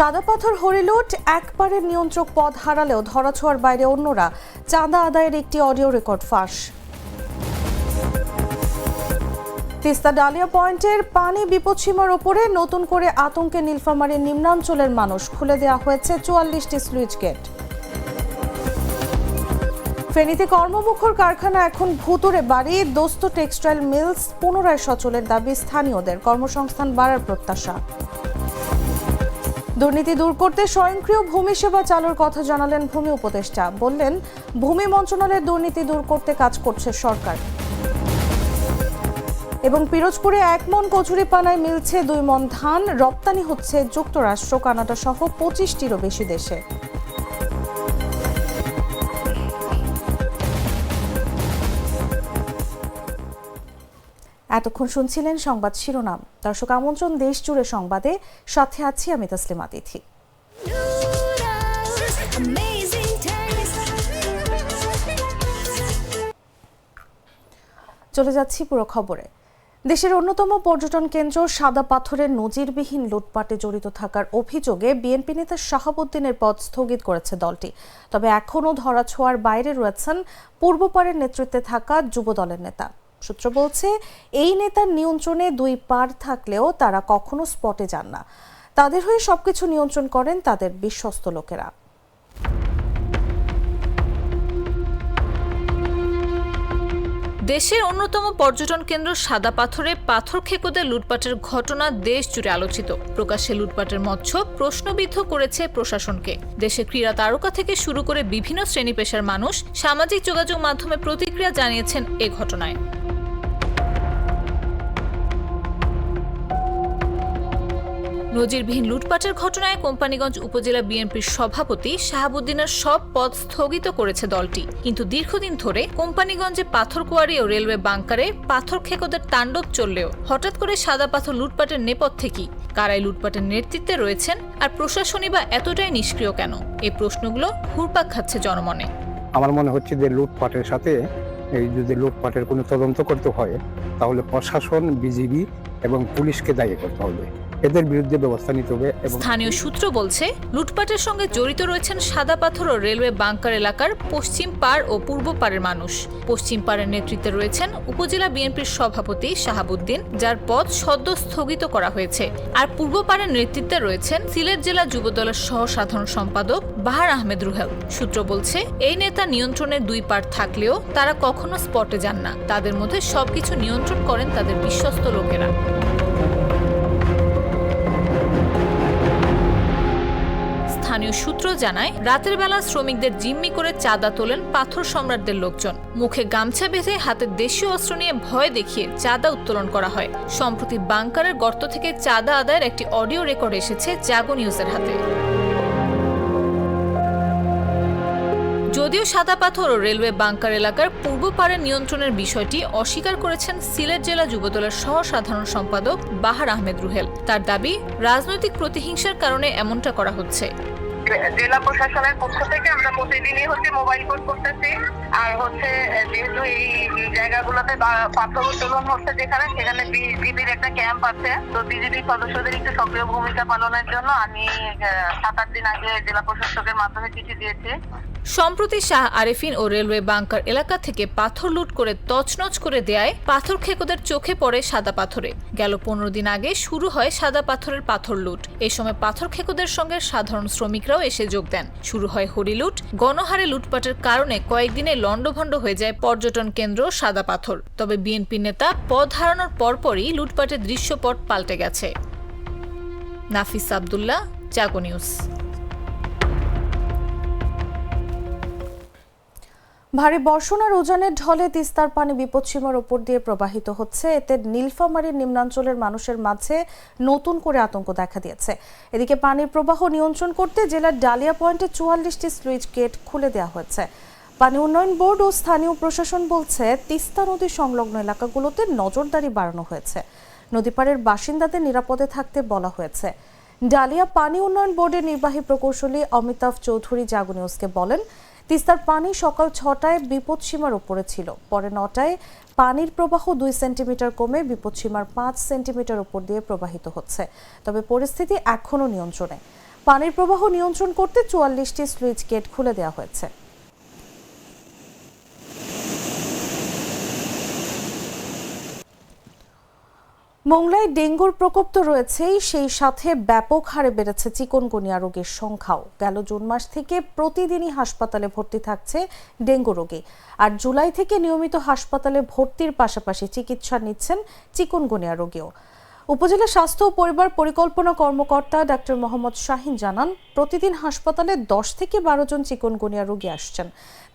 সাদা পাথর হরিলুট একবারের নিয়ন্ত্রক পদ হারালেও ধরাছোঁয়ার বাইরে অন্যরা। চাঁদা আদায়ের একটি অডিও রেকর্ড ফাঁস। তিস্তা ডালিয়া পয়েন্টের পানি বিপদসীমার ওপরে নতুন করে আতঙ্কে নীলফামারীর নিম্নাঞ্চলের মানুষ খুলে দেওয়া হয়েছে চুয়াল্লিশটি স্লুইচ গেট। ফেনীতে কর্মমুখর কারখানা এখন ভুতুরে বাড়ি, দোস্ত টেক্সটাইল মিলস পুনরায় সচলের দাবি স্থানীয়দের। কর্মসংস্থান বাড়ার প্রত্যাশা। দুর্নীতি দূর করতে স্বয়ংক্রিয় ভূমি সেবা চালুর কথা জানালেন ভূমি উপদেষ্টা। বললেন, ভূমি মন্ত্রণালয়ের দুর্নীতি দূর করতে কাজ করছে সরকার। এবং পিরোজপুরে এক মন কচুরি পানায় মিলছে দুই মন ধান, রপ্তানি হচ্ছে যুক্তরাষ্ট্র কানাডা সহ পঁচিশটিরও বেশি দেশে। এতক্ষণ শুনছিলেন সংবাদ শিরোনাম। দর্শক আমন্ত্রণ, দেশ জুড়ে সংবাদে। সাথে আছি আমি তসলিমা তিথি। চলে যাচ্ছি পুরো খবরে। দেশের অন্যতম পর্যটন কেন্দ্র সাদা পাথরের নজিরবিহীন লুটপাটে জড়িত থাকার অভিযোগে বিএনপি নেতা শাহাবুদ্দিনের পদ স্থগিত করেছে দলটি। তবে এখনও ধরাছোঁয়ার বাইরে রয়েছেন পূর্বপারের নেতৃত্বে থাকা যুব দলের নেতা। সূত্র বলছে, এই নেতার নিয়ন্ত্রণে দুই পার থাকলেও তারা কখনো স্পটে যান না। তাদের হয়ে সবকিছু নিয়ন্ত্রণ করেন তাদের বিশ্বস্ত লোকেরা। দেশের অন্যতম পর্যটন কেন্দ্র সাদা পাথরে পাথর খেকোদের লুটপাটের ঘটনা দেশ জুড়ে আলোচিত। প্রকাশ্যে লুটপাটের মৎস্য প্রশ্নবিদ্ধ করেছে প্রশাসনকে। দেশের ক্রীড়া তারকা থেকে শুরু করে বিভিন্ন শ্রেণি পেশার মানুষ সামাজিক যোগাযোগ মাধ্যমে প্রতিক্রিয়া জানিয়েছেন এ ঘটনায়। নজিরবিহীন লুটপাটের ঘটনায় কোম্পানিগঞ্জ উপজেলা বিএনপির সভাপতি শাহাবুদ্দিনের সব পদ স্থগিত করেছে দলটি। কিন্তু দীর্ঘদিন ধরে কোম্পানিগঞ্জে পাথর কোয়ারি ও রেলওয়ে বাংকারে পাথর খেকোদের তাণ্ডব চললেও হঠাৎ করে সাদা পাথর লুটপাটের নেপথ্যে কি? কারাই লুটপাটের নেতৃত্বে রয়েছেন? আর প্রশাসনই বা এতটাই নিষ্ক্রিয় কেন? এই প্রশ্নগুলো ঘুরপাক খাচ্ছে জনমনে। আমার মনে হচ্ছে যে লুটপাটের সাথে এই যদি লুটপাটের কোনো তদন্ত করতে হয়, তাহলে প্রশাসন, বিজিবি এবং পুলিশকে দায়ী করতে হবে। এদের বিরুদ্ধে ব্যবস্থা নিতে হবে স্থানীয় সূত্র বলছে, লুটপাটের সঙ্গে জড়িত রয়েছেন সাদা পাথর ও রেলওয়ে বাংকার এলাকার পশ্চিম পাড় ও পূর্ব পাড়ের মানুষ। পশ্চিম পাড়ের নেতৃত্বে রয়েছেন উপজেলা বিএনপির সভাপতি শাহাবুদ্দিন, যার পদ সদ্য স্থগিত করা হয়েছে। আর পূর্ব পাড়ের নেতৃত্বে রয়েছেন সিলেট জেলা যুবদলের সহ সাধারণ সম্পাদক বাহার আহমেদ রুহেল। সূত্র বলছে, এই নেতা নিয়ন্ত্রণের দুই পার থাকলেও তারা কখনো স্পটে যান না। তাদের মধ্যে সবকিছু নিয়ন্ত্রণ করেন তাদের বিশ্বস্ত লোকেরা। স্থানীয় সূত্র জানায়, রাতের বেলা শ্রমিকদের জিম্মি করে চাঁদা তোলেন পাথর সম্রাটদের লোকজন। মুখে গামছা বেঁধে হাতে দেশীয় অস্ত্র নিয়ে ভয় দেখিয়ে চাঁদা উত্তোলন করা হয়। সম্প্রতি বাংকারের গর্ত থেকে চাঁদা আদায়ের একটি অডিও রেকর্ড এসেছে জাগো নিউজের হাতে। যদিও সাদা পাথর ও রেলওয়ে বাংকার এলাকার পূর্ব পাড়ের নিয়ন্ত্রণের বিষয়টি অস্বীকার করেছেন সিলেট জেলা যুবদলের সহ সাধারণ সম্পাদক বাহার আহমেদ রুহেল। তার দাবি, রাজনৈতিক প্রতিহিংসার কারণে এমনটা করা হচ্ছে। জেলা প্রশাসনের পক্ষ থেকে আমরা প্রতিদিনই হচ্ছে মোবাইল কোর্ট করতেছি। আর হচ্ছে যেহেতু এই জায়গাগুলোতে পাথর উত্তোলন হচ্ছে যেখানে, সেখানে বিজিবির একটা ক্যাম্প আছে। তো বিজিবি সদস্যদের একটু সক্রিয় ভূমিকা পালনের জন্য আমি সাত আট দিন আগে জেলা প্রশাসকের মাধ্যমে চিঠি দিয়েছি। সম্প্রতি শাহ আরেফিন ও রেলওয়ে বাংকার এলাকা থেকে পাথর লুট করে তছনছ করে দেয় পাথর খেকোদের চোখে পড়ে সাদা পাথরে। গেল পনেরো দিন আগে শুরু হয় সাদা পাথরের পাথর লুট। এ সময় পাথর খেকোদের সঙ্গে সাধারণ শ্রমিকরাও এসে যোগ দেন। শুরু হয় হরিলুট গণহারে লুটপাটের কারণে কয়েকদিনে লণ্ডভণ্ড হয়ে যায় পর্যটন কেন্দ্র সাদা পাথর। তবে বিএনপি নেতা পদ হারানোর পরপরই লুটপাটের দৃশ্যপট পাল্টে গেছে। নাফিস আবদুল্লাহ, জাগো নিউজ। ভারী বর্ষণ আর উজানের ঢলে তিস্তার পানি বিপদসীমার ওপর দিয়ে প্রবাহিত হচ্ছে। এতে নীলফামারীর নিম্নাঞ্চলের মানুষের মাঝে নতুন করে আতঙ্ক দেখা দিয়েছে। এদিকে পানির প্রবাহ নিয়ন্ত্রণ করতে জেলার ডালিয়া পয়েন্টে চুয়াল্লিশটি স্লুইচ গেট খুলে দেওয়া হয়েছে। পানি উন্নয়ন বোর্ড ও স্থানীয় প্রশাসন বলছে, তিস্তা নদী সংলগ্ন এলাকাগুলোতে নজরদারি বাড়ানো হয়েছে। নদীপাড়ের বাসিন্দাদের নিরাপদে থাকতে বলা হয়েছে। ডালিয়া পানি উন্নয়ন বোর্ডের নির্বাহী প্রকৌশলী অমিতাভ চৌধুরী জাগুনিউজকে বলেন তিস্তার পানি সকাল ছটায় বিপদসীমার উপরে ছিল। পরে নটায় পানির প্রবাহ দুই সেন্টিমিটার কমে বিপদসীমার পাঁচ সেন্টিমিটার উপর দিয়ে প্রবাহিত হচ্ছে। তবে পরিস্থিতি এখনও নিয়ন্ত্রণে। পানির প্রবাহ নিয়ন্ত্রণ করতে চুয়াল্লিশটি সুইচ গেট খুলে দেওয়া হয়েছে। মোংলায় ডেঙ্গুর প্রকোপ তো রয়েছেই, সেই সাথে ব্যাপক হারে বেড়েছে চিকনগুনিয়া রোগের সংখ্যাও। গেল জুন মাস থেকে প্রতিদিনই হাসপাতালে ভর্তি থাকছে ডেঙ্গু রোগী। আর জুলাই থেকে নিয়মিত হাসপাতালে ভর্তির পাশাপাশি চিকিৎসা নিচ্ছেন চিকনগুনিয়া রোগীও। উপজেলা স্বাস্থ্য ও পরিবার পরিকল্পনা কর্মকর্তা ডাক্তার মোহাম্মদ শাহিন জানান, প্রতিদিন হাসপাতালে দশ থেকে বারো জন চিকনগুনিয়া রোগী আসছেন।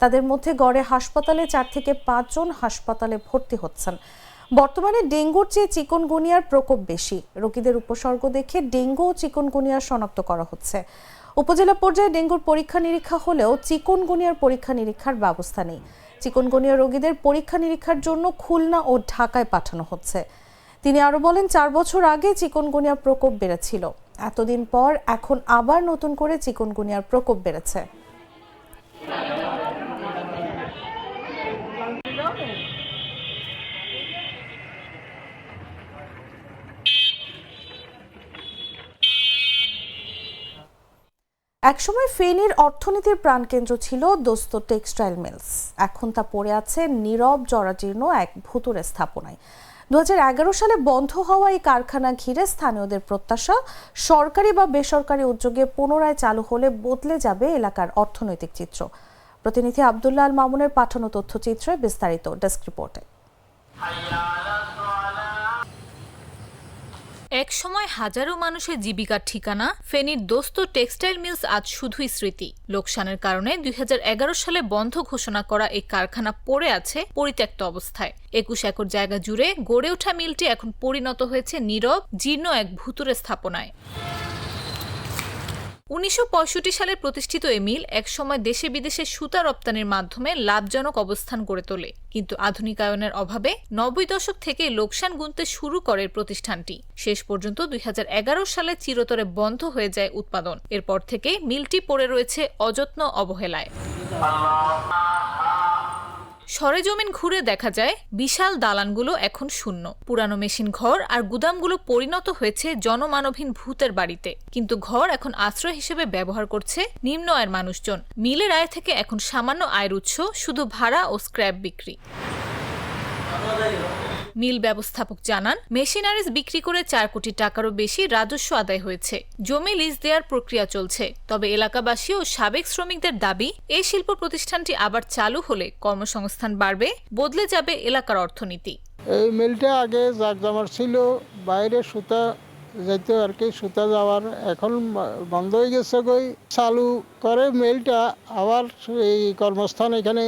তাদের মধ্যে গড়ে হাসপাতালে চার থেকে পাঁচজন হাসপাতালে ভর্তি হচ্ছেন। বর্তমানে ডেঙ্গুর চেয়ে চিকনগুনিয়ার প্রকোপ বেশি। রোগীদের উপসর্গ দেখে ডেঙ্গু ও চিকনগুনিয়া শনাক্ত করা হচ্ছে। উপজেলা পর্যায়ে ডেঙ্গুর পরীক্ষা নিরীক্ষা হলেও চিকনগুনিয়ার পরীক্ষা নিরীক্ষার ব্যবস্থা নেই। চিকনগুনিয়া রোগীদের পরীক্ষা নিরীক্ষার জন্য খুলনা ও ঢাকায় পাঠানো হচ্ছে। তিনি আরও বলেন, চার বছর আগে চিকনগুনিয়া প্রকোপ বেড়েছিল। এতদিন পর এখন আবার নতুন করে চিকনগুনিয়ার প্রকোপ বেড়েছে। একসময় ফেনীর অর্থনীতির প্রাণকেন্দ্র ছিল দোস্ত টেক্সটাইল মিলস। এখন তা পড়ে আছে নীরব জরাজীর্ণ এক ভুতুরে স্থাপনায়। দু হাজার এগারো সালে বন্ধ হওয়া এই কারখানা ঘিরে স্থানীয়দের প্রত্যাশা, সরকারি বা বেসরকারি উদ্যোগে পুনরায় চালু হলে বদলে যাবে এলাকার অর্থনৈতিক চিত্র। প্রতিনিধি আবদুল্লাহ মামুনের পাঠানো তথ্যচিত্রে বিস্তারিত ডেস্ক রিপোর্টে। এক সময় হাজারো মানুষের জীবিকার ঠিকানা, ফেনীর দোস্ত টেক্সটাইল মিলস আজ শুধুই স্মৃতি। লোকসানের কারণে দুই হাজার এগারো সালে বন্ধ ঘোষণা করা এই কারখানা পড়ে আছে পরিত্যক্ত অবস্থায়। একুশ একর জায়গা জুড়ে গড়ে ওঠা মিলটি এখন পরিণত হয়েছে নীরব, জীর্ণ এক ভুতুরে স্থাপনায়। উনিশশো পঁয়ষট্টি সালে প্রতিষ্ঠিত এই মিল একসময় দেশে বিদেশে সুতা রপ্তানির মাধ্যমে লাভজনক অবস্থান গড়ে তোলে। কিন্তু আধুনিকায়নের অভাবে নব্বই দশক থেকে লোকসান গুনতে শুরু করে প্রতিষ্ঠানটি। শেষ পর্যন্ত দুই হাজার এগারো সালে চিরতরে বন্ধ হয়ে যায় উৎপাদন। এরপর থেকে মিলটি পড়ে রয়েছে অযত্ন অবহেলায়। সরেজমিন ঘুরে দেখা যায়, বিশাল দালানগুলো এখন শূন্য। পুরানো মেশিন ঘর আর গুদামগুলো পরিণত হয়েছে জনমানবহীন ভূতের বাড়িতে। কিন্তু ঘর এখন আশ্রয় হিসেবে ব্যবহার করছে নিম্ন আয়ের মানুষজন। মিলের আয় থেকে এখন সামান্য আয়ের উৎস শুধু ভাড়া ও স্ক্র্যাপ বিক্রি। মিল ব্যবস্থাপক জানান, মেশিনারিজ বিক্রি করে চার কোটি টাকারও বেশি রাজস্ব আদায় হয়েছে। জমি লিজ দেওয়ার প্রক্রিয়া চলছে। তবে এলাকাবাসী ও সাবেক শ্রমিকদের দাবি, এই শিল্প প্রতিষ্ঠানটি আবার চালু হলে কর্মসংস্থান বাড়বে, বদলে যাবে এলাকার অর্থনীতি। এই মিলটা আগে জাকজামার ছিল, বাইরে সুতা যেত আর কি সুতা যাওয়ার এখন বন্ধ হয়ে গেছে গই চালু করে মেলটা আবার এই কর্মস্থান এখানে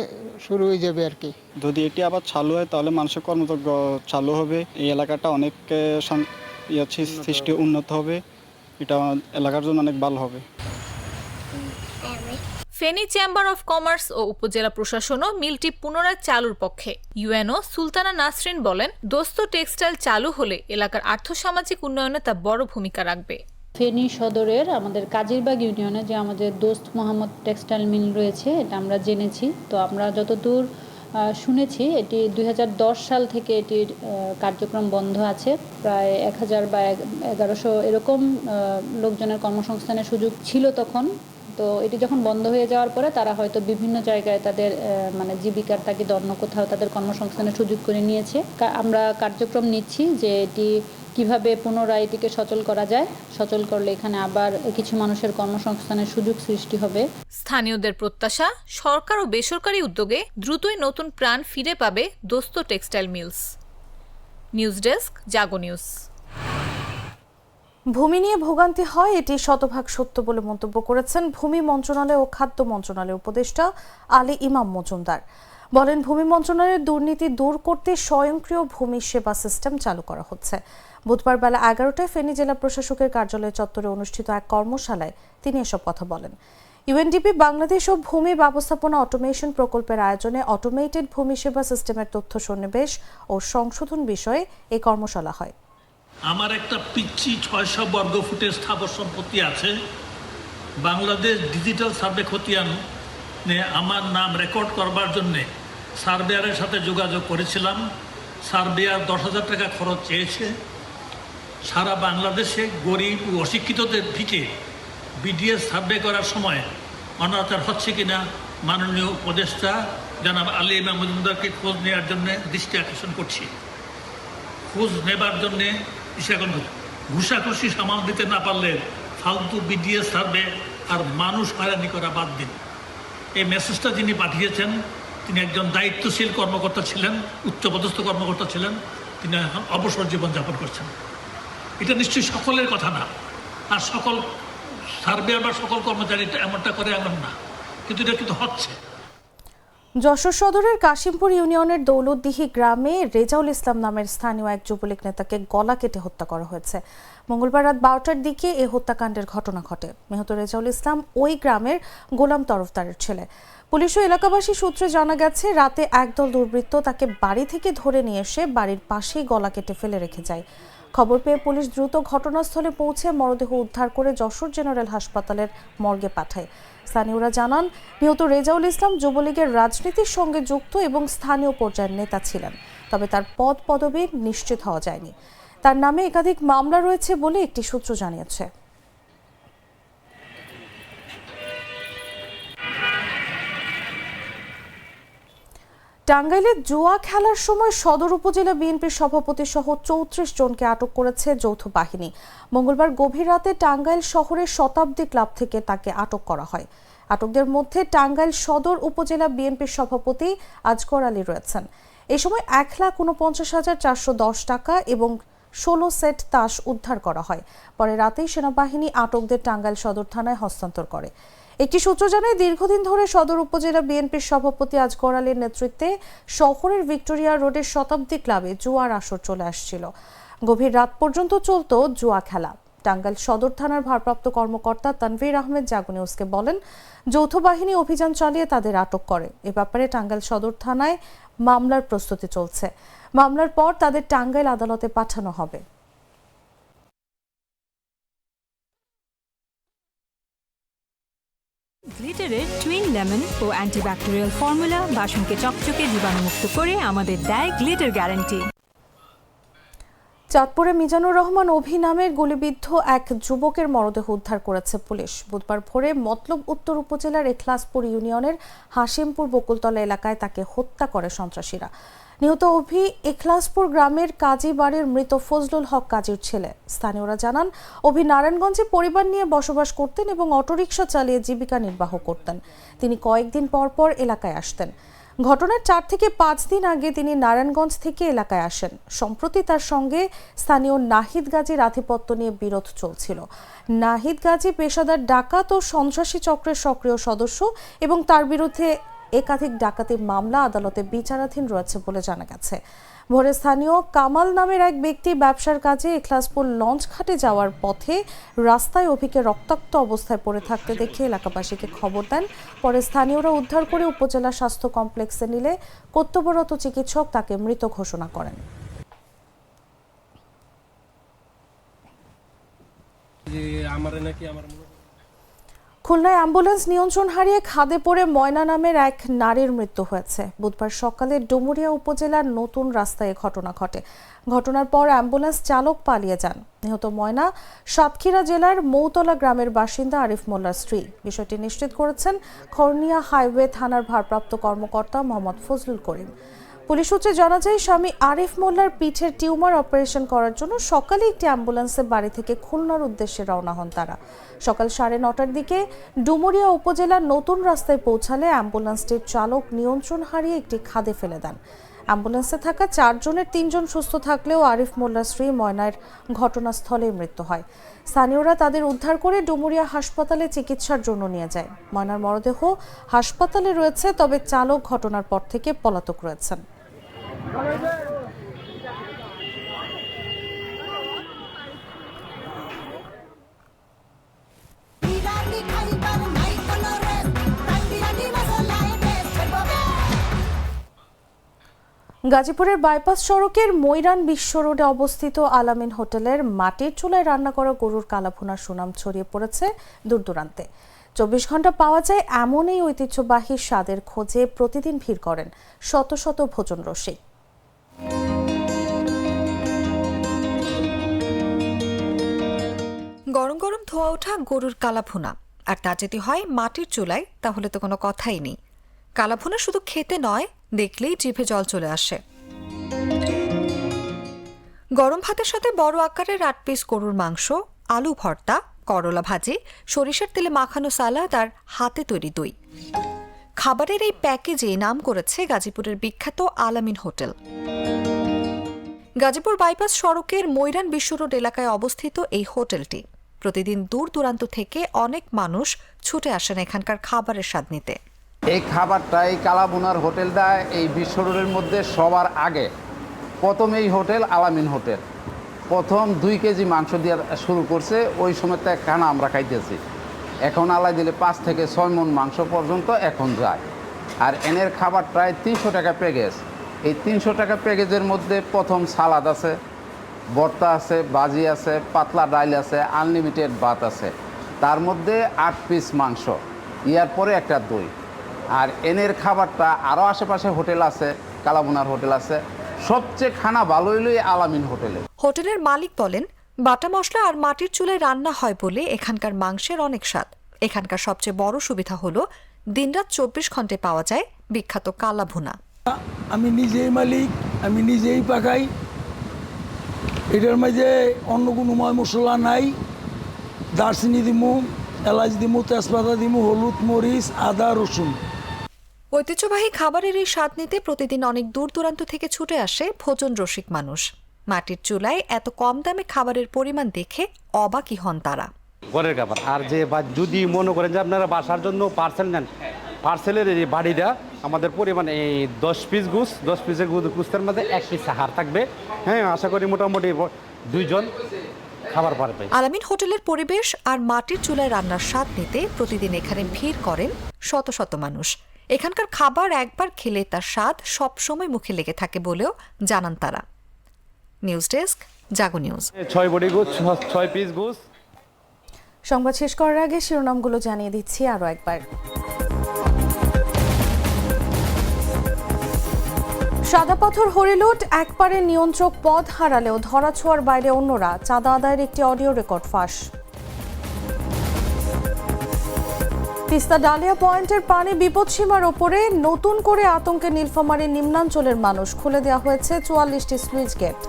শুরু হয়ে যাবে আর কি। যদি এটি আবার চালু হয় তাহলে মানুষের কর্মযোগ্য চালু হবে। এই এলাকাটা অনেক ইয়ে সৃষ্টি উন্নত হবে। এটা এলাকার জন্য অনেক ভালো হবে। ফেনী চেম্বার অফ কমার্স ও উপজেলা প্রশাসনও মিলটি পুনরায় চালুর পক্ষে। ইউএনও সুলতানা নাসরিন বলেন, দোস্ত টেক্সটাইল চালু হলে এলাকার আর্থসামাজিক উন্নয়নে তা বড় ভূমিকা রাখবে। ফেনী সদরের আমাদের কাজিরবাগ ইউনিয়নে যে আমাদের দোস্ত মোহাম্মদ টেক্সটাইল মিল রয়েছে, এটা আমরা জেনেছি। তো আমরা যতদূর শুনেছি, এটি দুই হাজার দশ সাল থেকে এটির কার্যক্রম বন্ধ আছে। প্রায় এক হাজার বা এগারোশো এরকম লোকজনের কর্মসংস্থানের সুযোগ ছিল তখন। তো এটি যখন বন্ধ হয়ে যাওয়ার পরে তারা হয়তো বিভিন্ন জায়গায় তাদের মানে জীবিকার তাকে অন্য কোথাও তাদের কর্মসংস্থানের সুযোগ করে নিয়েছে। আমরা কার্যক্রম নিচ্ছি যে এটি কীভাবে পুনরায় এটিকে সচল করা যায়। সচল করলে এখানে আবার কিছু মানুষের কর্মসংস্থানের সুযোগ সৃষ্টি হবে। স্থানীয়দের প্রত্যাশা, সরকার ও বেসরকারি উদ্যোগে দ্রুতই নতুন প্রাণ ফিরে পাবে Dost textile mills. News desk, Jago news. ভূমি নিয়ে ভোগান্তি হয়, এটি শতভাগ সত্য বলে মন্তব্য করেছেন ভূমি মন্ত্রণালয় ও খাদ্য মন্ত্রণালয়ের উপদেষ্টা আলী ইমাম মজুমদার। বলেন, ভূমি মন্ত্রণালয়ের দুর্নীতি দূর করতে স্বয়ংক্রিয় ভূমি সেবা সিস্টেম চালু করা হচ্ছে। বুধবার বেলা এগারোটায় ফেনী জেলা প্রশাসকের কার্যালয় চত্বরে অনুষ্ঠিত এক কর্মশালায় তিনি এসব কথা বলেন। ইউএনডিপি বাংলাদেশ ও ভূমি ব্যবস্থাপনা অটোমেশন প্রকল্পের আয়োজনে অটোমেটেড ভূমি সেবা সিস্টেমের তথ্য সন্নিবেশ ও সংশোধন বিষয়ে এই কর্মশালা হয়। আমার একটা পিচ্ছি ছয়শো বর্গ ফুটের স্থাবর সম্পত্তি আছে। বাংলাদেশ ডিজিটাল সার্ভে খতিয়ান আমার নাম রেকর্ড করবার জন্যে সার্ভেয়ারের সাথে যোগাযোগ করেছিলাম। সার্ভেয়ার দশ হাজার টাকা খরচ চেয়েছে। সারা বাংলাদেশে গরিব ও অশিক্ষিতদের দিকে বিডিএস সার্ভে করার সময় অনাচার হচ্ছে কিনা মাননীয় উপদেষ্টা জনাব আলী ইমাম মজুমদারকে খোঁজ নেওয়ার জন্য দৃষ্টি আকর্ষণ করছি। খোঁজ নেবার জন্যে এখন ঘুষাঘুষি সামাল দিতে না পারলে ফালতু বিডিএস সার্ভে আর মানুষ হয়রানি করা বাদ দিন। এই মেসেজটা যিনি পাঠিয়েছেন, তিনি একজন দায়িত্বশীল কর্মকর্তা ছিলেন, উচ্চপদস্থ কর্মকর্তা ছিলেন, তিনি এখন অবসর জীবনযাপন করছেন। এটা নিশ্চয়ই সকলের কথা না। আর সকল সার্ভেয়ার বা সকল কর্মচারী এমনটা করে এমন না। কিন্তু এটা কিন্তু হচ্ছে। যশোর সদরের কাশিমপুর ইউনিয়নের দৌলতদিহি গ্রামে রেজাউল ইসলাম নামের স্থানীয় এক যুবলীগ নেতাকে গলা কেটে হত্যা করা হয়েছে। মঙ্গলবার রাত বারোটার দিকে এই হত্যাকাণ্ডের ঘটনা ঘটে। নিহত রেজাউল ইসলাম ওই গ্রামের গোলাম তরফদারের ছেলে। পুলিশ ও এলাকাবাসী সূত্রে জানা গেছে, রাতে একদল দুর্বৃত্ত তাকে বাড়ি থেকে ধরে নিয়ে এসে বাড়ির পাশেই গলা কেটে ফেলে রেখে যায়। খবর পেয়ে পুলিশ দ্রুত ঘটনাস্থলে পৌঁছে মরদেহ উদ্ধার করে যশোর জেনারেল হাসপাতালের মর্গে পাঠায়। স্থানীয়রা জানান, নিহত রেজাউল ইসলাম যুবলীগের রাজনীতির সঙ্গে যুক্ত এবং স্থানীয় পর্যায়ের নেতা ছিলেন, তবে তার পদ পদবি নিশ্চিত হওয়া যায়নি। তার নামে একাধিক মামলা রয়েছে বলে একটি সূত্র জানিয়েছে। টাঙ্গাইলে জুয়া খেলার সময় সদর উপজেলা বিএনপির সভাপতি সহ চৌত্রিশ জনকে আটক করেছে যৌথ বাহিনী। মঙ্গলবার গভীর রাতে টাঙ্গাইল শহরের শতাব্দী ক্লাব থেকে তাকে আটক করা হয়। আটকদের মধ্যে টাঙ্গাইল সদর উপজেলা বিএনপির সভাপতি আজগর আলী রয়েছেন। এ সময় এক লাখ উনপঞ্চাশ হাজার চারশো দশ টাকা এবং ষোলো সেট তাস উদ্ধার করা হয়। পরে রাতেই সেনাবাহিনী আটকদের টাঙ্গাইল সদর থানায় হস্তান্তর করে। একটি সূত্র জানায়, দীর্ঘদিন ধরে সদর উপজেলা বিএনপির সভাপতি আজগর আলীর নেতৃত্বে শহরের ভিক্টোরিয়া রোডের শতাব্দী ক্লাবে জুয়ার আসর চলে আসছিল। গভীর রাত পর্যন্ত চলত জুয়া খেলা। টাঙ্গাইল সদর থানার ভারপ্রাপ্ত কর্মকর্তা তানভীর আহমেদ জাগো নিউজকে বলেন, যৌথ বাহিনী অভিযান চালিয়ে তাদের আটক করে। এ ব্যাপারে টাঙ্গাইল সদর থানায় মামলার প্রস্তুতি চলছে। মামলার পর তাদের টাঙ্গাইল আদালতে পাঠানো হবে। লেমন ও অ্যান্টিব্যাকটেরিয়াল ফর্মুলা বাসনকে চকচকে জীবাণুমুক্ত করে আমাদের দেয় গ্লিটার গ্যারান্টি চাঁদপুরে মিজানুর রহমান অভি নামের গুলিবিদ্ধ এক যুবকের মরদেহ উদ্ধার করেছে পুলিশ। বুধবার ভোরে মতলব উত্তর উপজেলার এখলাসপুর ইউনিয়নের হাসিমপুর বকুলতলা এলাকায় তাকে হত্যা করে সন্ত্রাসীরা। নিহত অভি এখলাসপুর গ্রামের কাজী বাড়ির মৃত ফজলুল হক কাজীর ছেলে। স্থানীয়রা জানান, অভি নারায়ণগঞ্জে পরিবার নিয়ে বসবাস করতেন এবং অটোরিকশা চালিয়ে জীবিকা নির্বাহ করতেন। তিনি কয়েকদিন পর পর এলাকায় আসতেন। ঘটনার চার থেকে পাঁচ দিন আগে তিনি নারায়ণগঞ্জ থেকে এলাকায় আসেন। সম্প্রতি তার সঙ্গে স্থানীয় নাহিদ গাজীর আধিপত্য নিয়ে বিরোধ চলছিল। নাহিদ গাজী পেশাদার ডাকাত ও সন্ত্রাসী চক্রের সক্রিয় সদস্য এবং তার বিরুদ্ধে একাধিক ডাকাতি মামলা আদালতে বিচারাধীন রয়েছে বলে জানা গেছে। ভোরে স্থানীয় কামাল নামের এক ব্যক্তি ব্যবসার কাজে এখলাসপুর লঞ্চ ঘাটে যাওয়ার পথে রাস্তায় অভিকে রক্তাক্ত অবস্থায় পড়ে থাকতে দেখে এলাকাবাসীকে খবর দেন। পরে স্থানীয়রা উদ্ধার করে উপজেলা স্বাস্থ্য কমপ্লেক্সে নিলে কর্তব্যরত চিকিৎসক তাকে মৃত ঘোষণা করেন। খুলনায় অ্যাম্বুলেন্স নিয়ন্ত্রণ হারিয়ে খাদে পড়ে ময়না নামের এক নারীর মৃত্যু হয়েছে। বুধবার সকালে ডুমুরিয়া উপজেলার নতুন রাস্তায় ঘটনা ঘটে। ঘটনার পর অ্যাম্বুলেন্স চালক পালিয়ে যান। নিহত ময়না সাতক্ষীরা জেলার মৌতলা গ্রামের বাসিন্দা আরিফ মোল্লার স্ত্রী। বিষয়টি নিশ্চিত করেছেন খর্নিয়া হাইওয়ে থানার ভারপ্রাপ্ত কর্মকর্তা মোহাম্মদ ফজলুল করিম। পুলিশ সূত্রে জানা যায়, স্বামী আরিফ মোল্লার পিঠের টিউমার অপারেশন করার জন্য সকালে একটি অ্যাম্বুলেন্সে বাড়ি থেকে খুলনার উদ্দেশ্যে রওনা হন তারা। সকাল সাড়ে নটার দিকে ডুমুরিয়া উপজেলার নতুন রাস্তায় পৌঁছালে অ্যাম্বুলেন্সটির চালক নিয়ন্ত্রণ হারিয়ে একটি খাদে ফেলে দেন। অ্যাম্বুলেন্সে থাকা চারজনের তিনজন সুস্থ থাকলেও আরিফ মোল্লার স্ত্রী ময়নার ঘটনাস্থলেই মৃত্যু হয়। স্থানীয়রা তাদের উদ্ধার করে ডুমুরিয়া হাসপাতালে চিকিৎসার জন্য নিয়ে যায়। ময়নার মরদেহ হাসপাতালে রয়েছে, তবে চালক ঘটনার পর থেকে পলাতক রয়েছেন। গাজীপুরের বাইপাস সড়কের ময়রান বিশ্ব রোডে অবস্থিত আলামিন হোটেলের মাটির চুলায় রান্না করা গরুর কালাভুনার সুনাম ছড়িয়ে পড়েছে দূর দূরান্তে চব্বিশ ঘণ্টা পাওয়া যায় এমন এই ঐতিহ্যবাহী স্বাদের খোঁজে প্রতিদিন ভিড় করেন শত শত ভোজন রসিক। গরম গরম ধোয়া ওঠা গরুর কালাভুনা। আর তা যদি হয় মাটির চুলায়, তাহলে তো কোনো কথাই নেই। কালাভুনা শুধু খেতে নয়, দেখলেই জিভে জল চলে আসে। গরম ভাতের সাথে বড় আকারের আট পিস গরুর মাংস, আলু ভর্তা, করলা ভাজি, সরিষার তেলে মাখানো সালাদ আর হাতে তৈরি দই। খাবারের এই প্যাকেজে নাম করেছে গাজীপুরের বিখ্যাত আলামিন হোটেল। গাজীপুর বাইপাস সড়কের ময়রান বিশ্ব রোড এলাকায় অবস্থিত এই হোটেলটি। প্রতিদিন দূর দূরান্ত থেকে অনেক মানুষ ছুটে আসেন এখানকার খাবারের স্বাদ নিতে। এই খাবারটাই কালাবুনার হোটেলটা, এই বিশ্ব রোডের মধ্যে সবার আগে। প্রথম এই হোটেল আলামিন হোটেল। প্রথম দুই কেজি মাংস দিয়ে শুরু করছে, ওই সময় তো খানা আমরা খাইতেছি। এখন আলাই দিলে পাঁচ থেকে ছয় মন মাংস পর্যন্ত এখন যায়। আর এনের খাবার প্রায় তিনশো টাকা প্যাকেজ এই তিনশো টাকা প্যাকেজের মধ্যে প্রথম সালাদ আছে, ভর্তা আছে বাজি আছে, পাতলা ডাইল আছে, আনলিমিটেড ভাত আছে। তার মধ্যে আট পিস মাংস, ইয়ার পরে একটা দই। আর এনের খাবারটা আরও আশেপাশে হোটেল আছে কালাবুনার হোটেল আছে। সবচেয়ে খানা ভালো হইল আলামিন হোটেলে। হোটেলের মালিক বলেন, বাটা মশলা আর মাটির চুলায় রান্না হয় বলে এখানকার মাংসের অনেক স্বাদ। এখানকার সবচেয়ে বড় সুবিধা হলো, দিনরাত চব্বিশ ঘন্টায় পাওয়া যায় বিখ্যাত কালা ভুনা আমি নিজেই মালিক আমি নিজেই পাকাই। এটার মাঝে অন্য কোনো ময় মশলা নাই। দারচিনি দিমু এলাচ দিমু তেজপাতা দিমু হলুদ মরিচ আদা রসুন। ঐতিহ্যবাহী খাবারের এই স্বাদ নিতে প্রতিদিন অনেক দূর দূরান্ত থেকে ছুটে আসে ভোজন রসিক মানুষ। মাটির চুলায় এত কম দামে খাবারের পরিমাণ দেখে অবাকই হন তারা। ঘরের খাবার আর যে বা যদি মনে করেন যে আপনারা বাসার জন্য পার্সেল নেন পার্সেলের এই বাড়িটা আমাদের পরিমাণ এই দশ পিস গুছ দশ পিসের গুস্তের মধ্যে এক পিস হার থাকবে। হ্যাঁ আশা করি মোটামুটি দুইজন খাবার পারবে। আলামিন হোটেলের পরিবেশ আর মাটির চুলায় রান্নার স্বাদ নিতে প্রতিদিন এখানে ভিড় করেন শত শত মানুষ। এখানকার খাবার একবার খেলে তার স্বাদ সবসময় মুখে লেগে থাকে বলেও জানান তারা। News desk Jago news. ছয় বডি গুছ ছয় পিস গুছ। সংবাদ শেষ করার আগে শিরোনামগুলো জানিয়ে দিচ্ছি আরও একবার। সাদা পাথর হরিলুট, একবারে নিয়ন্ত্রক পদ হারালেও ধরাছোঁয়ার বাইরে অন্যরা। চাঁদা আদায়ের একটি অডিও রেকর্ড ফাঁস। তিস্তা ডালিয়া পয়েন্টের পানি বিপদসীমার ওপরে নতুন করে আতঙ্কে নীলফামারীর নিম্নাঞ্চলের মানুষ। খুলে দেওয়া হয়েছে চুয়াল্লিশটি স্লুইস গেট।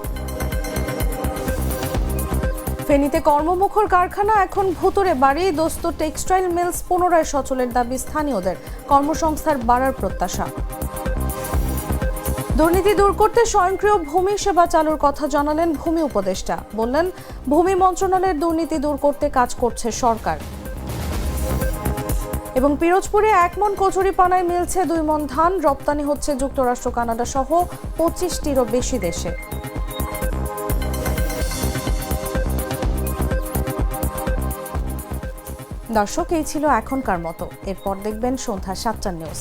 ফেনীতে কর্মমুখর কারখানা, এখন ভুতুরে বাড়ি। দোস্ত টেক্সটাইল মিলস পুনরায় সচলের দাবি স্থানীয়দের। কর্মসংস্থার বাড়ার প্রত্যাশা। দুর্নীতি দূর করতে স্বয়ংক্রিয় ভূমি সেবা চালুর কথা জানালেন ভূমি উপদেষ্টা। বললেন, ভূমি মন্ত্রণালয়ের দুর্নীতি দূর করতে কাজ করছে সরকার। এবং পিরোজপুরে এক মন কচুরি পানায় মিলছে দুই মন ধান, রপ্তানি হচ্ছে যুক্তরাষ্ট্র, কানাডা সহ পঁচিশটিরও বেশি দেশে। দর্শক, এই ছিল এখনকার মতো। এরপর দেখবেন সন্ধ্যা সাতটা নিউজ।